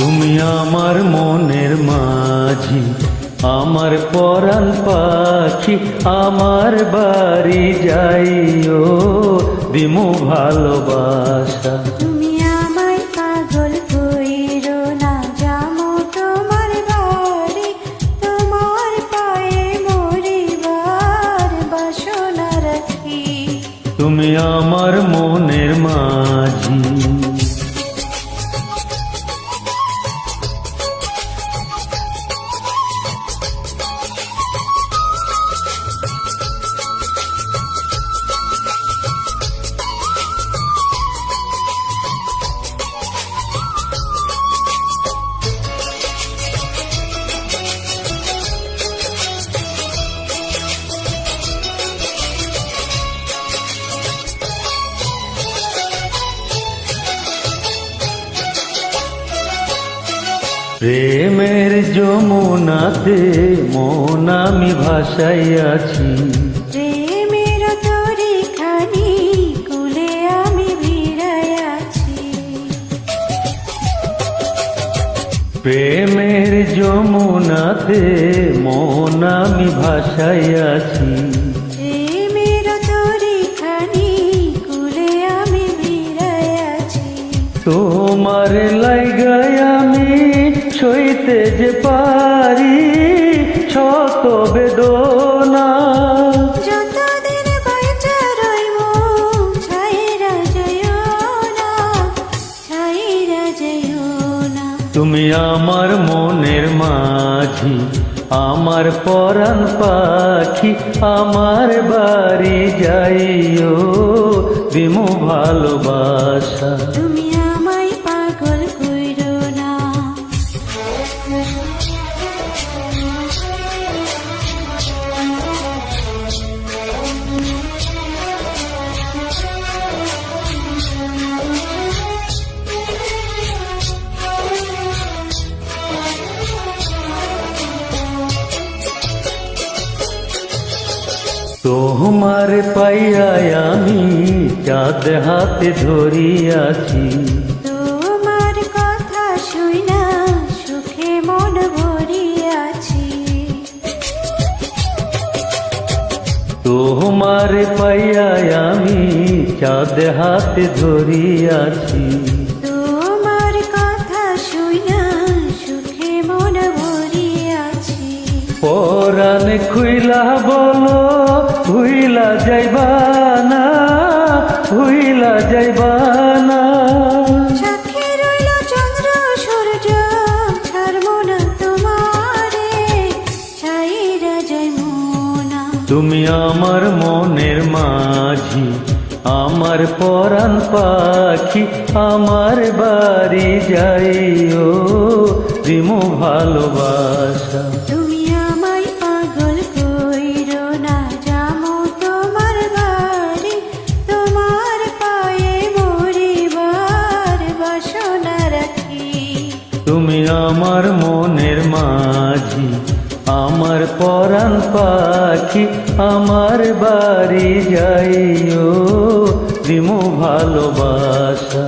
তুমি আমার মনের মাঝি আমার পরাণ পাখি আমার বাড়ি যাইও দিমু ভালোবাসা। তুমি আমায় পাগল কইরো না যামো তোমার বাড়ি তোমার পায়ে মরিবার বাসনা রাখি। তুমি আমার মনের মাঝি প্রেমের যমুনাতে মন আমি ভাসাইয়াছি। প্রেমের তরি খানি কুলে আমি ভিড়াইয়াছি। প্রেমের যমুনাতে মন আমি ভাসাইয়াছি। তোমার লাইগায় সইতে যে পারি শত বেদনা। তুমি আমার মনের মাঝি আমার পরাণ পাখি আমার বাড়ি যাইও দিমু ভালোবাসা। তোমার পাইয়ায় আমি চাঁদ হাতে ধরিয়াছি। তোমার কথা শুইনা সুখে মন ভরিয়াছি। তোমার পাইয়ায় আমি চাঁদ হাতে ধরিয়াছি। তোমার কথা শুইনা সুখে মন ভরিয়াছি। পরাণ খুইলা বলো যাইবা না ভুইলা যাইবা না তুমি আমার মনের মাঝি আমার পরাণ পাখি আমার বাড়ি যাইও দিমু ভালোবাসা। তুমি মাঝি আমার পরাণ পাখি আমার বাড়ি যাইও দিমু ভালোবাসা।